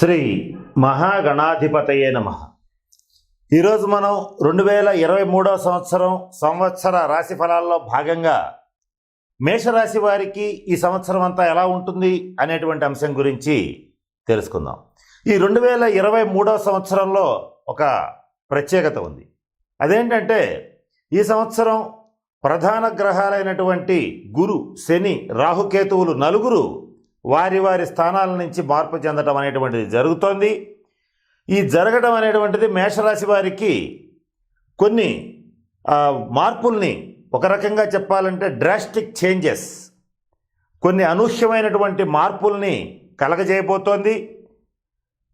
శ్రీ మహాగణాధిపతయే నమ. ఈరోజు మనం రెండు వేల ఇరవై మూడవ సంవత్సరం సంవత్సర రాశి ఫలాల్లో భాగంగా మేషరాశి వారికి ఈ సంవత్సరం అంతా ఎలా ఉంటుంది అనేటువంటి అంశం గురించి తెలుసుకుందాం. ఈ రెండు వేల ఇరవై మూడవ సంవత్సరంలో ఒక ప్రత్యేకత ఉంది. అదేంటంటే ఈ సంవత్సరం ప్రధాన గ్రహాలైనటువంటి గురు శని రాహుకేతువులు నలుగురు వారి వారి స్థానాల నుంచి మార్పు చెందడం అనేటువంటిది జరుగుతోంది. ఈ జరగడం అనేటువంటిది మేషరాశి వారికి కొన్ని మార్పుల్ని ఒక రకంగా చెప్పాలంటే డ్రాస్టిక్ చేంజెస్ కొన్ని అనూహ్యమైనటువంటి మార్పుల్ని కలగజేయబోతోంది.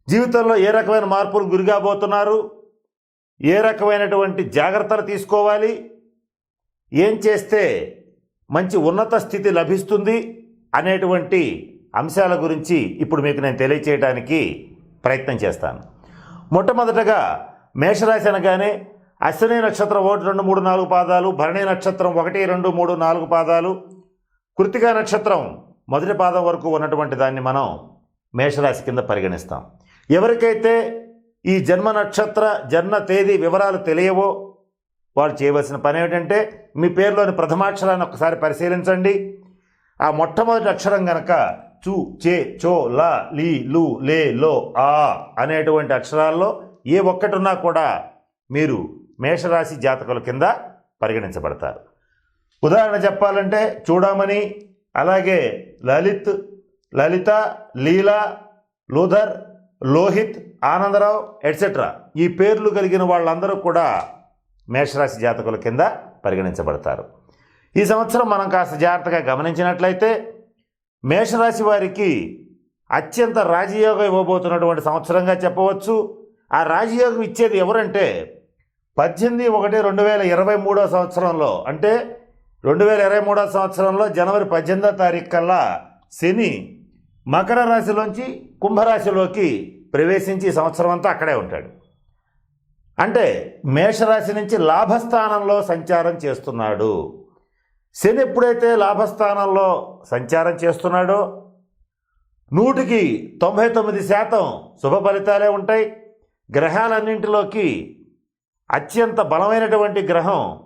జీవితంలో ఏ రకమైన మార్పులు గురిగాబోతున్నారు ఏ రకమైనటువంటి జాగ్రత్తలు తీసుకోవాలి? ఏం చేస్తే మంచి ఉన్నత స్థితి లభిస్తుంది? అనేటువంటి అంశాల గురించి ఇప్పుడు మీకు నేను తెలియచేయడానికి ప్రయత్నం చేస్తాను. మొట్టమొదటగా మేషరాశి అనగానే అశ్విని నక్షత్రం ఒకటి రెండు మూడు నాలుగు పాదాలు భరణి నక్షత్రం ఒకటి రెండు మూడు నాలుగు పాదాలు కృతికా నక్షత్రం మొదటి పాదం వరకు ఉన్నటువంటి దాన్ని మనం మేషరాశి కింద పరిగణిస్తాం. ఎవరికైతే ఈ జన్మ నక్షత్ర జన్మ తేదీ వివరాలు తెలియవో వారు చేయవలసిన పని ఏమిటంటే మీ పేరులోని ప్రథమాక్షరాన్ని ఒకసారి పరిశీలించండి. ఆ మొట్టమొదటి అక్షరం గనక చు చే చో ల లీ లు లే లో ఆ అనేటువంటి అక్షరాల్లో ఏ ఒక్కటున్నా కూడా మీరు మేషరాశి జాతకుల కింద పరిగణించబడతారు. ఉదాహరణ చెప్పాలంటే చూడమని అలాగే లలిత్ లలిత లీల లూధర్ లోహిత్ ఆనందరావు ఎట్సెట్రా ఈ పేర్లు కలిగిన వాళ్ళందరూ కూడా మేషరాశి జాతకుల కింద పరిగణించబడతారు. ఈ సంవత్సరం మనం కాస్త జాగ్రత్తగా గమనించినట్లయితే మేషరాశి వారికి అత్యంత రాజయోగం ఇవ్వబోతున్నటువంటి సంవత్సరంగా చెప్పవచ్చు. ఆ రాజయోగం ఇచ్చేది ఎవరంటే పద్దెనిమిది ఒకటి రెండు వేల ఇరవై మూడో సంవత్సరంలో అంటే రెండు వేల ఇరవై మూడో సంవత్సరంలో జనవరి పద్దెనిమిదో తారీఖు కల్లా శని మకర రాశిలోంచి కుంభరాశిలోకి ప్రవేశించి ఈ సంవత్సరం అంతా అక్కడే ఉంటాడు. అంటే మేషరాశి నుంచి లాభస్థానంలో సంచారం చేస్తున్నాడు. శని ఎప్పుడైతే లాభస్థానంలో సంచారం చేస్తున్నాడో నూటికి తొంభై తొమ్మిది శాతం శుభ ఫలితాలే ఉంటాయి. గ్రహాలన్నింటిలోకి అత్యంత బలమైనటువంటి గ్రహం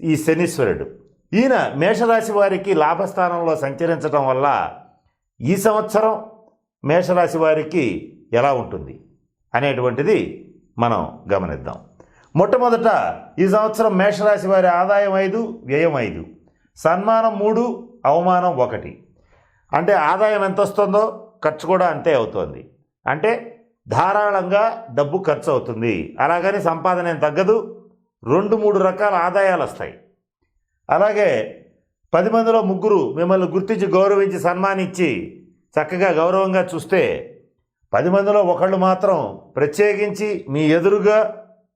ఈ శనీశ్వరుడు. ఈయన మేషరాశి వారికి లాభస్థానంలో సంచరించడం వల్ల ఈ సంవత్సరం మేషరాశి వారికి ఎలా ఉంటుంది అనేటువంటిది మనం గమనిద్దాం. మొట్టమొదట ఈ సంవత్సరం మేషరాశి వారి ఆదాయం ఐదు వ్యయం ఐదు. సన్మానం మూడు అవమానం ఒకటి. అంటే ఆదాయం ఎంత వస్తుందో ఖర్చు కూడా అంతే అవుతుంది. అంటే ధారాళంగా డబ్బు ఖర్చు అవుతుంది అలాగని సంపాదన ఏం తగ్గదు. రెండు మూడు రకాల ఆదాయాలు వస్తాయి అలాగే పది మందిలో ముగ్గురు మిమ్మల్ని గుర్తించి గౌరవించి సన్మానించి చక్కగా గౌరవంగా చూస్తే పది మందిలో ఒకళ్ళు మాత్రం ప్రత్యేకించి మీ ఎదురుగా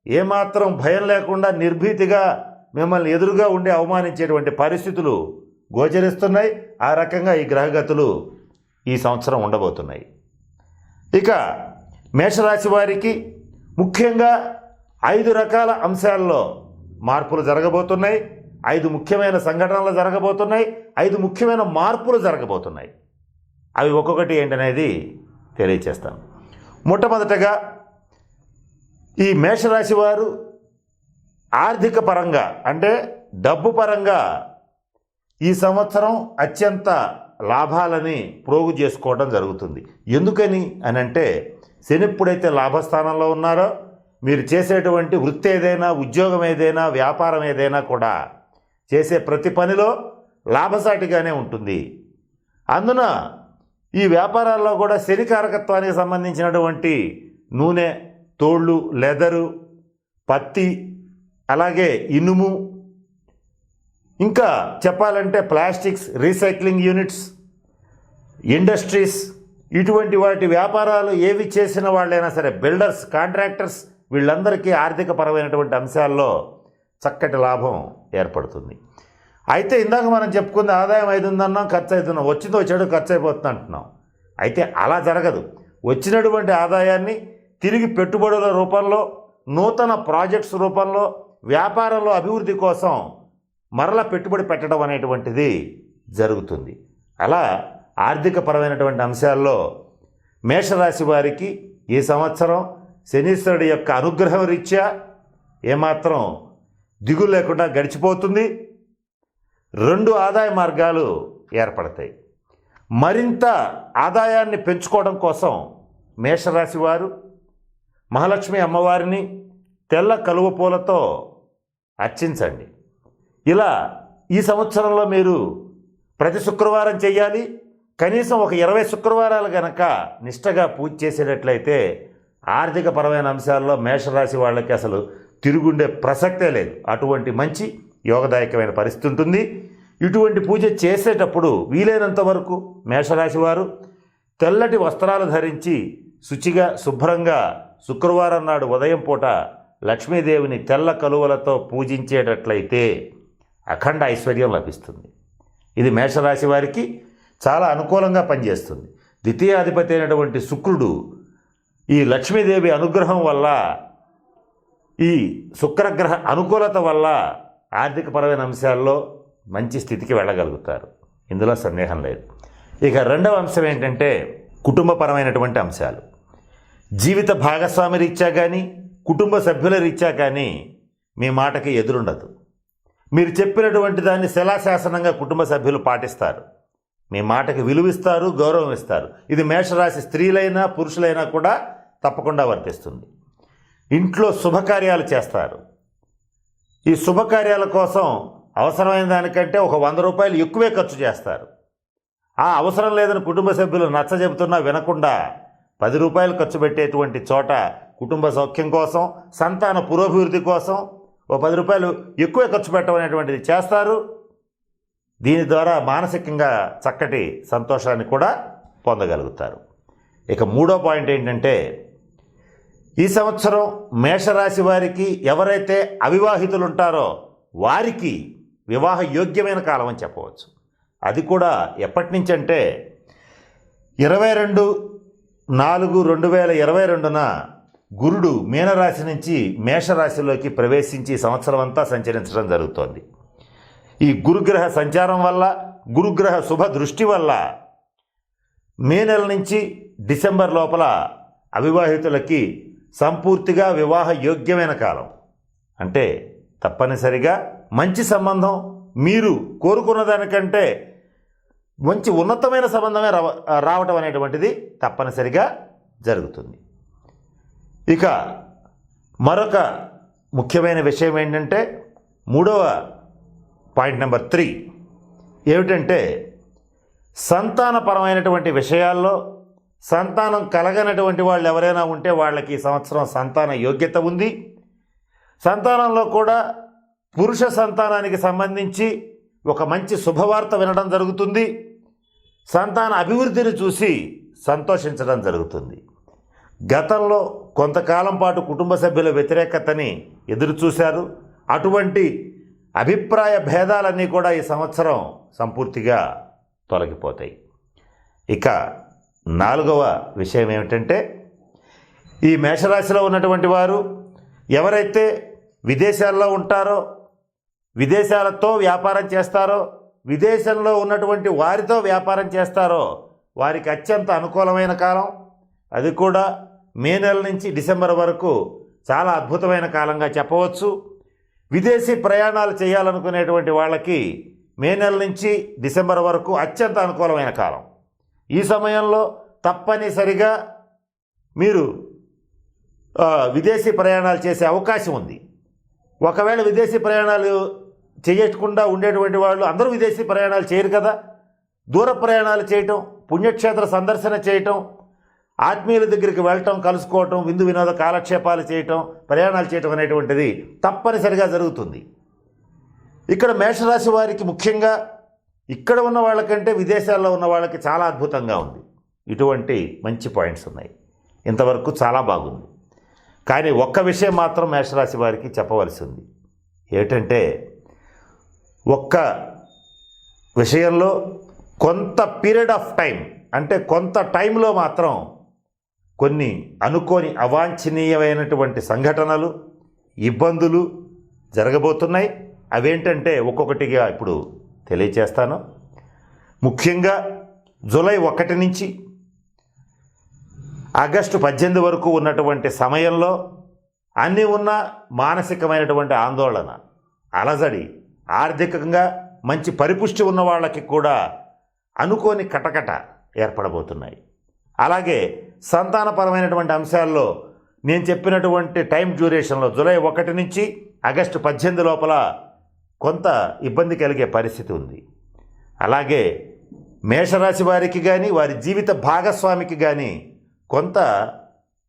ఏమాత్రం భయం లేకుండా నిర్భీతిగా మిమ్మల్ని ఎదురుగా ఉండి అవమానించేటువంటి పరిస్థితులు గోచరిస్తున్నాయి. ఆ రకంగా ఈ గ్రహగతులు ఈ సంవత్సరం ఉండబోతున్నాయి. ఇక మేషరాశి వారికి ముఖ్యంగా ఐదు రకాల అంశాల్లో మార్పులు జరగబోతున్నాయి. ఐదు ముఖ్యమైన సంఘటనలు జరగబోతున్నాయి. ఐదు ముఖ్యమైన మార్పులు జరగబోతున్నాయి. అవి ఒక్కొక్కటి ఏంటనేది తెలియచేస్తాను. మొట్టమొదటగా ఈ మేషరాశి వారు ఆర్థిక పరంగా అంటే డబ్బు పరంగా ఈ సంవత్సరం అత్యంత లాభాలని ప్రోగు చేసుకోవడం జరుగుతుంది. ఎందుకని అని అంటే శని ఎప్పుడైతే లాభస్థానంలో ఉన్నారో మీరు చేసేటువంటి వృత్తి ఏదైనా ఉద్యోగం ఏదైనా వ్యాపారం ఏదైనా కూడా చేసే ప్రతి పనిలో లాభసాటిగానే ఉంటుంది. అందున ఈ వ్యాపారాల్లో కూడా శని కారకత్వానికి సంబంధించినటువంటి నూనె తోళ్ళు లెదరు పత్తి అలాగే ఇనుము. ఇంకా చెప్పాలంటే ప్లాస్టిక్స్ రీసైక్లింగ్ యూనిట్స్ ఇండస్ట్రీస్ ఇటువంటి వాటి వ్యాపారాలు ఏవి చేసిన వాళ్ళైనా సరే బిల్డర్స్ కాంట్రాక్టర్స్ వీళ్ళందరికీ ఆర్థిక పరమైనటువంటి అంశాల్లో చక్కటి లాభం ఏర్పడుతుంది. అయితే ఇందాక మనం చెప్పుకుంది ఆదాయం ఐదు ఉందన్నాం ఖర్చు అవుతున్నాం వచ్చిందో వచ్చాడు ఖర్చు అయిపోతుంది అంటున్నాం. అయితే అలా జరగదు. వచ్చినటువంటి ఆదాయాన్ని తిరిగి పెట్టుబడుల రూపంలో నూతన ప్రాజెక్ట్స్ రూపంలో వ్యాపారంలో అభివృద్ధి కోసం మరల పెట్టుబడి పెట్టడం అనేటువంటిది జరుగుతుంది. అలా ఆర్థికపరమైనటువంటి అంశాల్లో మేషరాశి వారికి ఈ సంవత్సరం శనీశ్వరుడి యొక్క అనుగ్రహం రీత్యా ఏమాత్రం దిగులు లేకుండా గడిచిపోతుంది. రెండు ఆదాయ మార్గాలు ఏర్పడతాయి. మరింత ఆదాయాన్ని పెంచుకోవడం కోసం మేషరాశి వారు మహాలక్ష్మి అమ్మవారిని తెల్ల కలువ పూలతో అర్చించండి. ఇలా ఈ సంవత్సరంలో మీరు ప్రతి శుక్రవారం చేయాలి కనీసం ఒక ఇరవై శుక్రవారాలు గనక నిష్టగా పూజ చేసేటట్లయితే ఆర్థిక పరమైన అంశాల్లో మేషరాశి వాళ్ళకి అసలు తిరుగుండే ప్రసక్తే లేదు. అటువంటి మంచి యోగదాయకమైన పరిస్థితి ఉంటుంది. ఇటువంటి పూజ చేసేటప్పుడు వీలైనంత వరకు మేషరాశి వారు తెల్లటి వస్త్రాలు ధరించి శుచిగా శుభ్రంగా శుక్రవారం నాడు ఉదయం పూట లక్ష్మీదేవిని తెల్ల కలువలతో పూజించేటట్లయితే అఖండ ఐశ్వర్యం లభిస్తుంది. ఇది మేషరాశి వారికి చాలా అనుకూలంగా పనిచేస్తుంది. ద్వితీయాధిపతి అయినటువంటి శుక్రుడు ఈ లక్ష్మీదేవి అనుగ్రహం వల్ల ఈ శుక్రగ్రహ అనుకూలత వల్ల ఆర్థికపరమైన అంశాల్లో మంచి స్థితికి వెళ్ళగలుగుతారు. ఇందులో సందేహం లేదు. ఇక రెండవ అంశం ఏంటంటే కుటుంబపరమైనటువంటి అంశాలు. జీవిత భాగస్వామి రీత్యా కానీ కుటుంబ సభ్యుల రీత్యా కానీ మీ మాటకి ఎదురుండదు. మీరు చెప్పినటువంటి దాన్ని శిలాశాసనంగా కుటుంబ సభ్యులు పాటిస్తారు. మీ మాటకి విలువిస్తారు గౌరవం ఇస్తారు ఇది మేషరాశి స్త్రీలైనా పురుషులైనా కూడా తప్పకుండా వర్తిస్తుంది. ఇంట్లో శుభకార్యాలు చేస్తారు. ఈ శుభకార్యాల కోసం అవసరమైన దానికంటే ఒక వంద రూపాయలు ఎక్కువే ఖర్చు చేస్తారు. ఆ అవసరం లేదని కుటుంబ సభ్యులు నచ్చ చెబుతున్నా వినకుండా పది రూపాయలు ఖర్చు పెట్టేటువంటి చోట కుటుంబ సౌఖ్యం కోసం సంతాన పురోభివృద్ధి కోసం ఓ పది రూపాయలు ఎక్కువ ఖర్చు పెట్టడం అనేటువంటిది చేస్తారు. దీని ద్వారా మానసికంగా చక్కటి సంతోషాన్ని కూడా పొందగలుగుతారు. ఇక మూడో పాయింట్ ఏంటంటే ఈ సంవత్సరం మేషరాశి వారికి ఎవరైతే అవివాహితులు ఉంటారో వారికి వివాహ యోగ్యమైన కాలం అని చెప్పవచ్చు. అది కూడా ఎప్పటి నుంచి అంటే ఇరవై రెండు నాలుగు రెండు వేల ఇరవై రెండున గురుడు మీనరాశి నుంచి మేషరాశిలోకి ప్రవేశించి సంవత్సరం అంతా సంచరించడం జరుగుతోంది. ఈ గురుగ్రహ సంచారం వల్ల గురుగ్రహ శుభ దృష్టి వల్ల మే నెల నుంచి డిసెంబర్ లోపల అవివాహితులకి సంపూర్తిగా వివాహ యోగ్యమైన కాలం. అంటే తప్పనిసరిగా మంచి సంబంధం మీరు కోరుకున్న దానికంటే మంచి ఉన్నతమైన సంబంధమే రావ రావటం అనేటువంటిది తప్పనిసరిగా జరుగుతుంది. ఇక మరొక ముఖ్యమైన విషయం ఏంటంటే మూడవ పాయింట్ నెంబర్ త్రీ. ఏమిటంటే సంతానపరమైనటువంటి విషయాల్లో సంతానం కలగనటువంటి వాళ్ళు ఎవరైనా ఉంటే వాళ్ళకి ఈ సంవత్సరం సంతాన యోగ్యత ఉంది. సంతానంలో కూడా పురుష సంతానానికి సంబంధించి ఒక మంచి శుభవార్త వినడం జరుగుతుంది. సంతాన అభివృద్ధిని చూసి సంతోషించడం జరుగుతుంది. గతంలో కొంతకాలం పాటు కుటుంబ సభ్యుల వ్యతిరేకతని ఎదురుచూశారు అటువంటి అభిప్రాయ భేదాలన్నీ కూడా ఈ సంవత్సరం సంపూర్తిగా తొలగిపోతాయి. ఇక నాలుగవ విషయం ఏమిటంటే ఈ మేషరాశిలో ఉన్నటువంటి వారు ఎవరైతే విదేశాల్లో ఉంటారో విదేశాలతో వ్యాపారం చేస్తారో విదేశంలో ఉన్నటువంటి వారితో వ్యాపారం చేస్తారో వారికి అత్యంత అనుకూలమైన కాలం. అది కూడా మే నెల నుంచి డిసెంబర్ వరకు చాలా అద్భుతమైన కాలంగా చెప్పవచ్చు. విదేశీ ప్రయాణాలు చేయాలనుకునేటువంటి వాళ్ళకి మే నెల నుంచి డిసెంబర్ వరకు అత్యంత అనుకూలమైన కాలం. ఈ సమయంలో తప్పనిసరిగా మీరు విదేశీ ప్రయాణాలు చేసే అవకాశం ఉంది. ఒకవేళ విదేశీ ప్రయాణాలు చేయకుండా ఉండేటువంటి వాళ్ళు అందరూ విదేశీ ప్రయాణాలు చేయరు కదా. దూర ప్రయాణాలు చేయటం పుణ్యక్షేత్ర సందర్శన చేయటం ఆత్మీయుల దగ్గరికి వెళ్ళటం కలుసుకోవటం విందు వినోద కాలక్షేపాలు చేయటం ప్రయాణాలు చేయటం అనేటువంటిది తప్పనిసరిగా జరుగుతుంది. ఇక్కడ మేషరాశి వారికి ముఖ్యంగా ఇక్కడ ఉన్న వాళ్ళకంటే విదేశాల్లో ఉన్న వాళ్ళకి చాలా అద్భుతంగా ఉంది. ఇటువంటి మంచి పాయింట్స్ ఉన్నాయి. ఇంతవరకు చాలా బాగుంది. కానీ ఒక్క విషయం మాత్రం మేషరాశి వారికి చెప్పవలసి ఉంది. ఏమిటంటే ఒక్క విషయంలో కొంత పీరియడ్ ఆఫ్ టైం అంటే కొంత టైంలో మాత్రం కొన్ని అనుకోని అవాంఛనీయమైనటువంటి సంఘటనలు ఇబ్బందులు జరగబోతున్నాయి. అవేంటంటే ఒక్కొక్కటిగా ఇప్పుడు తెలియచేస్తాను. ముఖ్యంగా జూలై ఒకటి నుంచి ఆగస్టు పద్దెనిమిది వరకు ఉన్నటువంటి సమయంలో అన్నీ ఉన్న మానసికమైనటువంటి ఆందోళన అలజడి ఆర్థికంగా మంచి పరిపుష్టి ఉన్న వాళ్ళకి కూడా అనుకోని కటకట ఏర్పడబోతున్నాయి. అలాగే సంతానపరమైనటువంటి అంశాల్లో నేను చెప్పినటువంటి టైం డ్యూరేషన్లో జూలై ఒకటి నుంచి ఆగస్టు పద్దెనిమిది లోపల కొంత ఇబ్బంది కలిగే పరిస్థితి ఉంది. అలాగే మేషరాశి వారికి కానీ వారి జీవిత భాగస్వామికి కానీ కొంత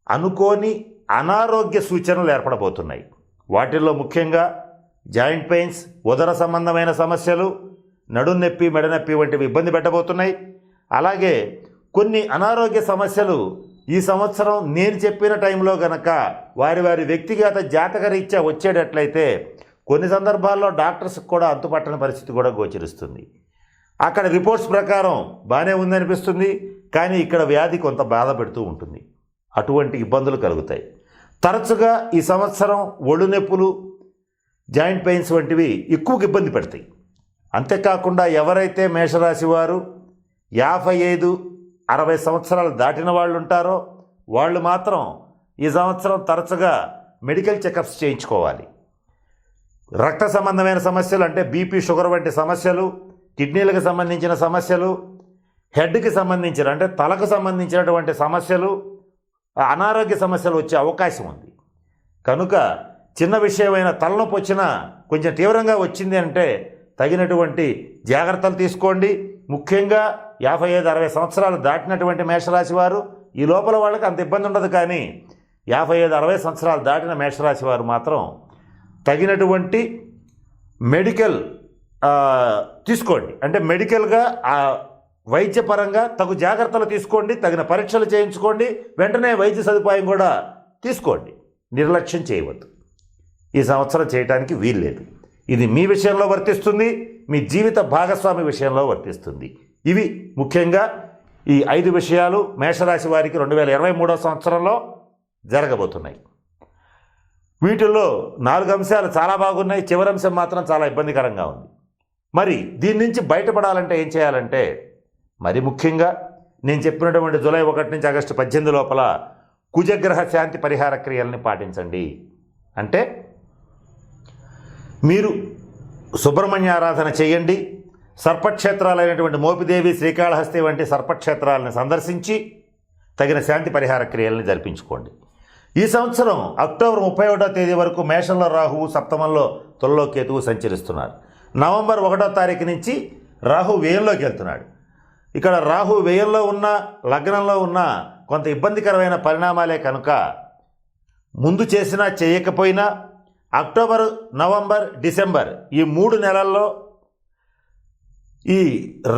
అనుకోని అనారోగ్య సూచనలు ఏర్పడబోతున్నాయి. వాటిల్లో ముఖ్యంగా జాయింట్ పెయిన్స్ ఉదర సంబంధమైన సమస్యలు నడుం నొప్పి మెడనొప్పి వంటివి ఇబ్బంది పెట్టబోతున్నాయి. అలాగే కొన్ని అనారోగ్య సమస్యలు ఈ సంవత్సరం నేను చెప్పిన టైంలో గనక వారి వారి వ్యక్తిగత జాతక రీత్యా వచ్చేటట్లయితే కొన్ని సందర్భాల్లో డాక్టర్స్కి కూడా అంతుపట్టని పరిస్థితి కూడా గోచరిస్తుంది. అక్కడ రిపోర్ట్స్ ప్రకారం బాగానే ఉందనిపిస్తుంది కానీ ఇక్కడ వ్యాధి కొంత బాధ పెడుతూ ఉంటుంది. అటువంటి ఇబ్బందులు కలుగుతాయి. తరచుగా ఈ సంవత్సరం ఒళ్ళు నొప్పులు జాయింట్ పెయిన్స్ వంటివి ఎక్కువగా ఇబ్బంది పెడతాయి. అంతేకాకుండా ఎవరైతే మేషరాశి వారు యాభై ఐదు అరవై సంవత్సరాలు దాటిన వాళ్ళు ఉంటారో వాళ్ళు మాత్రం ఈ సంవత్సరం తరచుగా మెడికల్ చెకప్స్ చేయించుకోవాలి. రక్త సంబంధమైన సమస్యలు అంటే బీపీ షుగర్ వంటి సమస్యలు కిడ్నీలకు సంబంధించిన సమస్యలు హెడ్కి సంబంధించిన అంటే తలకు సంబంధించినటువంటి సమస్యలు అనారోగ్య సమస్యలు వచ్చే అవకాశం ఉంది. కనుక చిన్న విషయమైన తలనొప్పి వచ్చినా కొంచెం తీవ్రంగా వచ్చింది అంటే తగినటువంటి జాగ్రత్తలు తీసుకోండి. ముఖ్యంగా యాభై ఐదు అరవై సంవత్సరాలు దాటినటువంటి మేషరాశి వారు ఈ లోపల వాళ్ళకి అంత ఇబ్బంది ఉండదు కానీ యాభై ఐదు అరవై సంవత్సరాలు దాటిన మేషరాశి వారు మాత్రం తగినటువంటి మెడికల్ తీసుకోండి. అంటే మెడికల్గా ఆ వైద్యపరంగా తగు జాగ్రత్తలు తీసుకోండి. తగిన పరీక్షలు చేయించుకోండి. వెంటనే వైద్య సదుపాయం కూడా తీసుకోండి. నిర్లక్ష్యం చేయవద్దు. ఈ సంవత్సరం చేయడానికి వీల్లేదు. ఇది మీ విషయంలో వర్తిస్తుంది మీ జీవిత భాగస్వామి విషయంలో వర్తిస్తుంది. ఇవి ముఖ్యంగా ఈ ఐదు విషయాలు మేషరాశి వారికి రెండు వేల ఇరవై మూడో సంవత్సరంలో జరగబోతున్నాయి. వీటిల్లో నాలుగు అంశాలు చాలా బాగున్నాయి చివరి అంశం మాత్రం చాలా ఇబ్బందికరంగా ఉంది. మరి దీని నుంచి బయటపడాలంటే ఏం చేయాలంటే మరి ముఖ్యంగా నేను చెప్పినటువంటి జూలై ఒకటి నుంచి ఆగస్టు పద్దెనిమిది లోపల కుజగ్రహ శాంతి పరిహార క్రియల్ని పాటించండి. అంటే మీరు సుబ్రహ్మణ్య ఆరాధన చేయండి. సర్పక్షేత్రాలైనటువంటి మోపిదేవి శ్రీకాళహస్తి వంటి సర్పక్షేత్రాలను సందర్శించి తగిన శాంతి పరిహార క్రియలను జరిపించుకోండి. ఈ సంవత్సరం అక్టోబర్ ముప్పై ఒకటో తేదీ వరకు మేషంలో రాహువు సప్తమంలో తొలలో కేతువు సంచరిస్తున్నారు. నవంబర్ ఒకటో తారీఖు నుంచి రాహు వ్యయంలోకి వెళ్తున్నాడు. ఇక్కడ రాహు వ్యయంలో ఉన్న లగ్నంలో ఉన్న కొంత ఇబ్బందికరమైన పరిణామాలే కనుక ముందు చేసినా చేయకపోయినా అక్టోబర్ నవంబర్ డిసెంబర్ ఈ మూడు నెలల్లో ఈ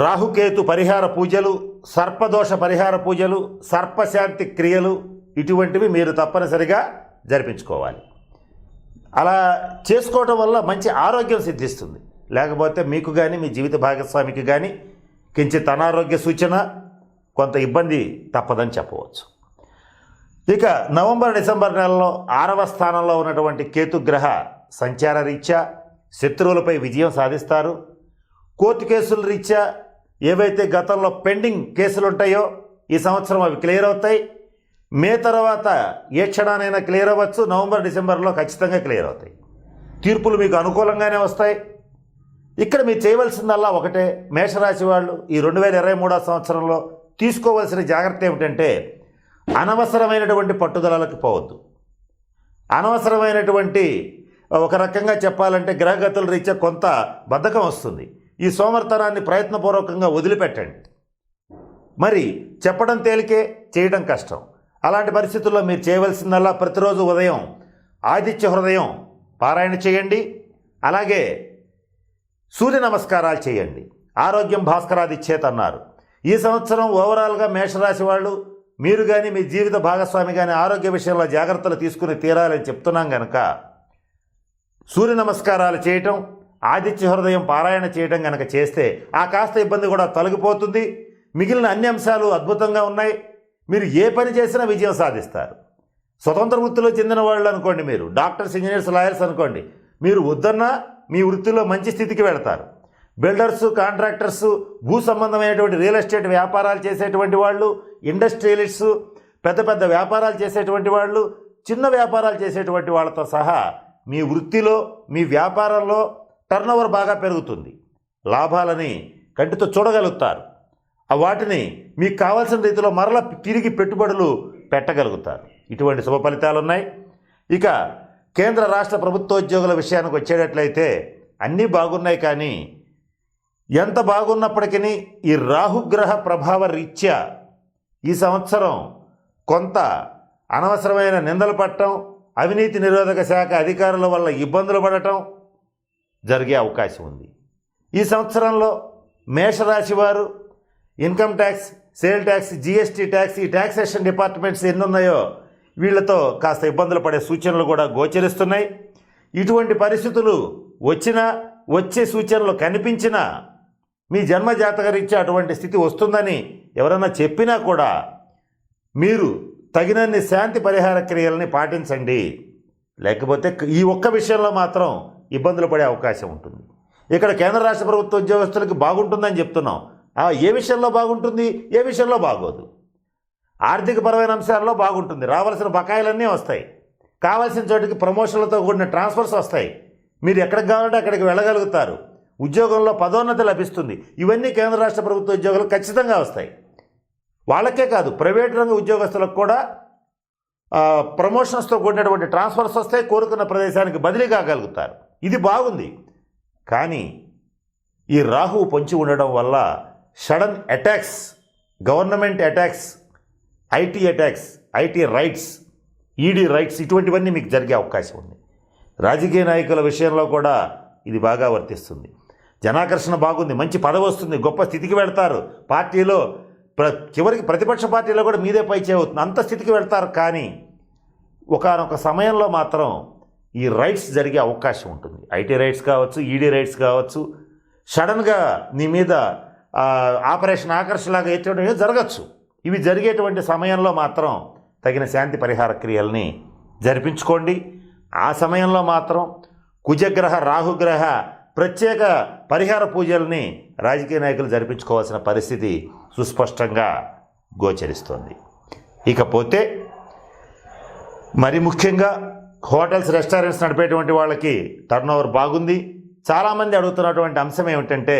రాహుకేతు పరిహార పూజలు సర్పదోష పరిహార పూజలు సర్పశాంతి క్రియలు ఇటువంటివి మీరు తప్పనిసరిగా జరిపించుకోవాలి. అలా చేసుకోవటం వల్ల మంచి ఆరోగ్యం సిద్ధిస్తుంది. లేకపోతే మీకు కానీ మీ జీవిత భాగస్వామికి కానీ కించిత్ అనారోగ్య సూచన కొంత ఇబ్బంది తప్పదని చెప్పవచ్చు. ఇక నవంబర్ డిసెంబర్ నెలలో ఆరవ స్థానంలో ఉన్నటువంటి కేతుగ్రహ సంచార రీత్యా శత్రువులపై విజయం సాధిస్తారు. కోర్టు కేసుల రీత్యా ఏవైతే గతంలో పెండింగ్ కేసులు ఉంటాయో ఈ సంవత్సరం అవి క్లియర్ అవుతాయి. మే తర్వాత ఏ క్షణానైనా క్లియర్ అవ్వచ్చు నవంబర్ డిసెంబర్లో ఖచ్చితంగా క్లియర్ అవుతాయి. తీర్పులు మీకు అనుకూలంగానే వస్తాయి. ఇక్కడ మీరు చేయవలసిందల్లా ఒకటే మేషరాశి వాళ్ళు ఈ రెండు వేల ఇరవై మూడో సంవత్సరంలో తీసుకోవలసిన జాగ్రత్త ఏమిటంటే అనవసరమైనటువంటి పట్టుదలలకు పోవద్దు. అనవసరమైనటువంటి ఒక రకంగా చెప్పాలంటే గ్రహగతుల రీత్యా కొంత బద్ధకం వస్తుంది. ఈ సోమర్తనాన్ని ప్రయత్నపూర్వకంగా వదిలిపెట్టండి. మరి చెప్పడం తేలికే చేయడం కష్టం. అలాంటి పరిస్థితుల్లో మీరు చేయవలసిందల్లా ప్రతిరోజు ఉదయం ఆదిత్య హృదయం పారాయణ చేయండి. అలాగే సూర్య నమస్కారాలు చేయండి. ఆరోగ్యం భాస్కరాదిచ్చేత్ అన్నారు. ఈ సంవత్సరం ఓవరాల్గా మేషరాశి వాళ్ళు మీరు కానీ మీ జీవిత భాగస్వామి కానీ ఆరోగ్య విషయంలో జాగ్రత్తలు తీసుకుని తీరాలని చెప్తున్నాం కనుక సూర్య నమస్కారాలు చేయటం ఆదిత్య హృదయం పారాయణ చేయటం కనుక చేస్తే ఆ కాస్త ఇబ్బంది కూడా తొలగిపోతుంది. మిగిలిన అన్ని అంశాలు అద్భుతంగా ఉన్నాయి. మీరు ఏ పని చేసినా విజయం సాధిస్తారు. స్వతంత్ర వృత్తిలో చెందిన వాళ్ళు అనుకోండి మీరు డాక్టర్స్ ఇంజనీర్స్ లాయర్స్ అనుకోండి. మీరు వద్దన్నా మీ వృత్తిలో మంచి స్థితికి వెళతారు. బిల్డర్స్ కాంట్రాక్టర్స్ భూ సంబంధమైనటువంటి రియల్ ఎస్టేట్ వ్యాపారాలు చేసేటువంటి వాళ్ళు ఇండస్ట్రియలిస్ట్స్ పెద్ద పెద్ద వ్యాపారాలు చేసేటువంటి వాళ్ళు చిన్న వ్యాపారాలు చేసేటువంటి వాళ్ళతో సహా మీ వృత్తిలో మీ వ్యాపారంలో టర్నోవర్ బాగా పెరుగుతుంది. లాభాలని కంటితో చూడగలుగుతారు. వాటిని మీకు కావాల్సిన రీతిలో మరల తిరిగి పెట్టుబడులు పెట్టగలుగుతారు. ఇటువంటి శుభ ఫలితాలు ఉన్నాయి ఇక కేంద్ర రాష్ట్ర ప్రభుత్వోద్యోగుల విషయానికి వచ్చేటట్లయితే అన్నీ బాగున్నాయి కానీ ఎంత బాగున్నప్పటికీ ఈ రాహుగ్రహ ప్రభావ రీత్యా ఈ సంవత్సరం కొంత అనవసరమైన నిందలు పట్టడం అవినీతి నిరోధక శాఖ అధికారుల వల్ల ఇబ్బందులు పడటం జరిగే అవకాశం ఉంది. ఈ సంవత్సరంలో మేషరాశి వారు income tax sale tax GST tax ఈ ట్యాక్సేషన్ డిపార్ట్మెంట్స్ ఎన్ని ఉన్నాయో వీళ్ళతో కాస్త ఇబ్బందులు పడే సూచనలు కూడా గోచరిస్తున్నాయి. ఇటువంటి పరిస్థితులు వచ్చినా వచ్చే సూచనలు కనిపించినా మీ జన్మ జాతకరీత్యా అటువంటి స్థితి వస్తుందని ఎవరైనా చెప్పినా కూడా మీరు తగినన్ని శాంతి పరిహార క్రియలని పాటించండి. లేకపోతే ఈ ఒక్క విషయంలో మాత్రం ఇబ్బందులు పడే అవకాశం ఉంటుంది. ఇక్కడ కేంద్ర రాష్ట్ర ప్రభుత్వ ఉద్యోగస్తులకి బాగుంటుందని చెప్తున్నాం. ఏ విషయంలో బాగుంటుంది? ఏ విషయంలో బాగోదు. ఆర్థికపరమైన అంశాల్లో బాగుంటుంది. రావాల్సిన బకాయిలన్నీ వస్తాయి. కావాల్సిన చోటికి ప్రమోషన్లతో కూడిన ట్రాన్స్ఫర్స్ వస్తాయి. మీరు ఎక్కడికి కావాలంటే అక్కడికి వెళ్ళగలుగుతారు. ఉద్యోగంలో పదోన్నతి లభిస్తుంది. ఇవన్నీ కేంద్ర రాష్ట్ర ప్రభుత్వ ఉద్యోగాలు ఖచ్చితంగా వస్తాయి. వాళ్ళకే కాదు ప్రైవేట్ రంగ ఉద్యోగస్తులకు కూడా ప్రమోషన్స్తో కూడినటువంటి ట్రాన్స్ఫర్స్ వస్తాయి కోరుకున్న ప్రదేశానికి బదిలీ కాగలుగుతారు. ఇది బాగుంది. కానీ ఈ రాహువు పొంచి ఉండడం వల్ల sudden attacks government attacks IT attacks IT raids ED raids ఇటువంటివన్నీ మీకు జరిగే అవకాశం ఉంది. రాజకీయ నాయకుల విషయంలో కూడా ఇది బాగా వర్తిస్తుంది. జనాకర్షణ బాగుంది మంచి పదవి వస్తుంది గొప్ప స్థితికి వెళ్తారు. పార్టీలో ప్ర చివరికి ప్రతిపక్ష పార్టీలో కూడా మీదే పై అవుతుంది అంత స్థితికి వెళ్తారు కానీ ఒకనొక సమయంలో మాత్రం ఈ రైట్స్ జరిగే అవకాశం ఉంటుంది. ఐటీ రైట్స్ కావచ్చు ఈడీ రైట్స్ కావచ్చు సడన్గా నీ మీద ఆపరేషన్ ఆకర్షలాగా ఎటువంటి జరగచ్చు. ఇవి జరిగేటువంటి సమయంలో మాత్రం తగిన శాంతి పరిహార క్రియల్ని జరిపించుకోండి. ఆ సమయంలో మాత్రం కుజగ్రహ రాహుగ్రహ ప్రత్యేక పరిహార పూజల్ని రాజకీయ నాయకులు జరిపించుకోవాల్సిన పరిస్థితి సుస్పష్టంగా గోచరిస్తోంది. ఇకపోతే మరి ముఖ్యంగా హోటల్స్ రెస్టారెంట్స్ నడిపేటువంటి వాళ్ళకి టర్నోవర్ బాగుంది. చాలామంది అడుగుతున్నటువంటి అంశం ఏమిటంటే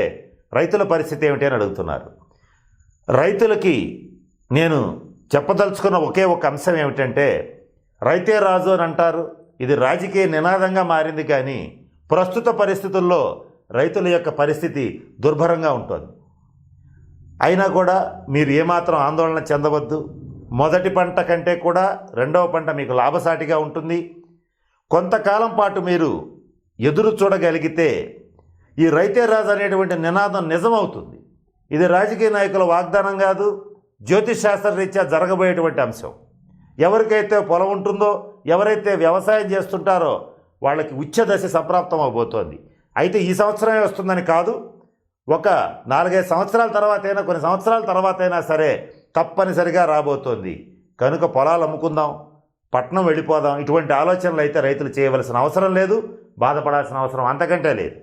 రైతుల పరిస్థితి ఏమిటి అని అడుగుతున్నారు. రైతులకి నేను చెప్పదలుచుకున్న ఒకే ఒక అంశం ఏమిటంటే రైతే రాజు అని అంటారు. ఇది రాజకీయ నినాదంగా మారింది కానీ ప్రస్తుత పరిస్థితుల్లో రైతుల యొక్క పరిస్థితి దుర్భరంగా ఉంటుంది. అయినా కూడా మీరు ఏమాత్రం ఆందోళన చెందవద్దు. మొదటి పంట కంటే కూడా రెండవ పంట మీకు లాభసాటిగా ఉంటుంది. కొంతకాలం పాటు మీరు ఎదురు చూడగలిగితే ఈ రైతే రాజు అనేటువంటి నినాదం నిజమవుతుంది. ఇది రాజకీయ నాయకుల వాగ్దానం కాదు జ్యోతిష్ శాస్త్రరీత్యా జరగబోయేటువంటి అంశం. ఎవరికైతే పొలం ఉంటుందో ఎవరైతే వ్యవసాయం చేస్తుంటారో వాళ్ళకి ఉచ్చదశ సంప్రాప్తం అవబోతోంది. అయితే ఈ సంవత్సరమే వస్తుందని కాదు ఒక నాలుగైదు సంవత్సరాల తర్వాత అయినా కొన్ని సంవత్సరాల తర్వాత అయినా సరే తప్పనిసరిగా రాబోతోంది. కనుక పొలాలు అమ్ముకుందాం పట్నం వెళ్ళిపోదాం ఇటువంటి ఆలోచనలు అయితే రైతులు చేయవలసిన అవసరం లేదు బాధపడాల్సిన అవసరం అంతకంటే లేదు.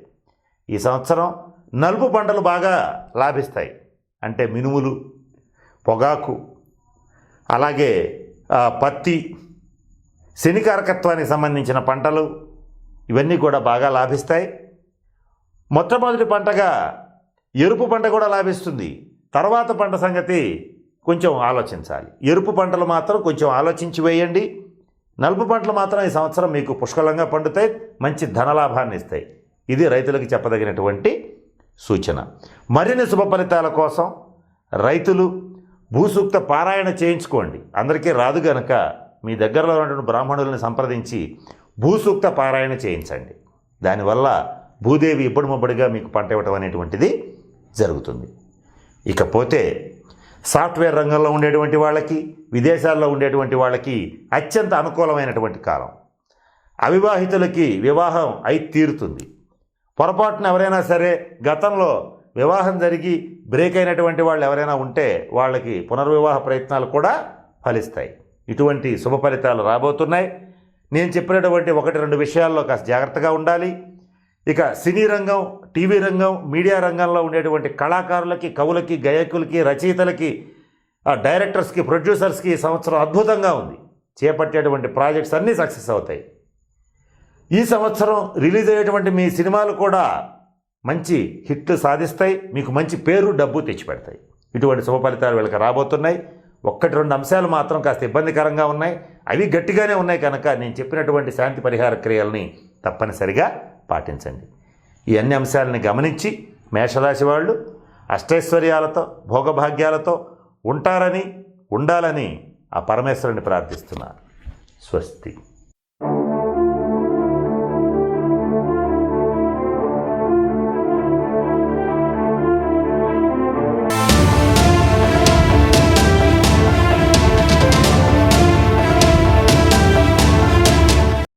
ఈ సంవత్సరం నలుపు పంటలు బాగా లాభిస్తాయి. అంటే మినుములు పొగాకు అలాగే పత్తి శనికారకత్వానికి సంబంధించిన పంటలు ఇవన్నీ కూడా బాగా లాభిస్తాయి. మొట్టమొదటి పంటగా ఎరుపు పంట కూడా లాభిస్తుంది. తర్వాత పంట సంగతి కొంచెం ఆలోచించాలి. ఎరుపు పంటలు మాత్రం కొంచెం ఆలోచించి వేయండి. నలుపు పంటలు మాత్రం ఈ సంవత్సరం మీకు పుష్కలంగా పండుతాయి మంచి ధనలాభాన్ని ఇస్తాయి. ఇది రైతులకు చెప్పదగినటువంటి సూచన. మరిన్ని శుభ ఫలితాల కోసం రైతులు భూసూక్త పారాయణ చేయించుకోండి. అందరికీ రాదు గనక మీ దగ్గరలో ఉన్నటువంటి బ్రాహ్మణులను సంప్రదించి భూసూక్త పారాయణ చేయించండి. దానివల్ల భూదేవి ఇబ్బడి ముబ్బడిగా మీకు పంట ఇవ్వటం అనేటువంటిది జరుగుతుంది. ఇకపోతే సాఫ్ట్వేర్ రంగంలో ఉండేటువంటి వాళ్ళకి విదేశాల్లో ఉండేటువంటి వాళ్ళకి అత్యంత అనుకూలమైనటువంటి కాలం. అవివాహితులకి వివాహం అయి తీరుతుంది. పొరపాటున ఎవరైనా సరే గతంలో వివాహం జరిగి బ్రేక్ అయినటువంటి వాళ్ళు ఎవరైనా ఉంటే వాళ్ళకి పునర్వివాహ ప్రయత్నాలు కూడా ఫలిస్తాయి. ఇటువంటి శుభ ఫలితాలు రాబోతున్నాయి. నేను చెప్పినటువంటి ఒకటి రెండు విషయాల్లో కాస్త జాగ్రత్తగా ఉండాలి. ఇక సినీ రంగం టీవీ రంగం మీడియా రంగంలో ఉండేటువంటి కళాకారులకి కవులకి గాయకులకి రచయితలకి ఆ డైరెక్టర్స్కి ప్రొడ్యూసర్స్కి ఈ సంవత్సరం అద్భుతంగా ఉంది. చేపట్టేటువంటి ప్రాజెక్ట్స్ అన్నీ సక్సెస్ అవుతాయి. ఈ సంవత్సరం రిలీజ్ అయ్యేటువంటి మీ సినిమాలు కూడా మంచి హిట్లు సాధిస్తాయి. మీకు మంచి పేరు డబ్బు తెచ్చిపెడతాయి. ఇటువంటి శుభ ఫలితాలు వీళ్ళకి రాబోతున్నాయి. ఒక్కటి రెండు అంశాలు మాత్రం కాస్త ఇబ్బందికరంగా ఉన్నాయి. అవి గట్టిగానే ఉన్నాయి కనుక నేను చెప్పినటువంటి శాంతి పరిహార క్రియల్ని తప్పనిసరిగా పాటించండి. ఈ అన్ని అంశాలని గమనించి మేషరాశి వాళ్ళు అష్టైశ్వర్యాలతో భోగభాగ్యాలతో ఉంటారని ఉండాలని ఆ పరమేశ్వరుని ప్రార్థిస్తున్నారు స్వస్తి.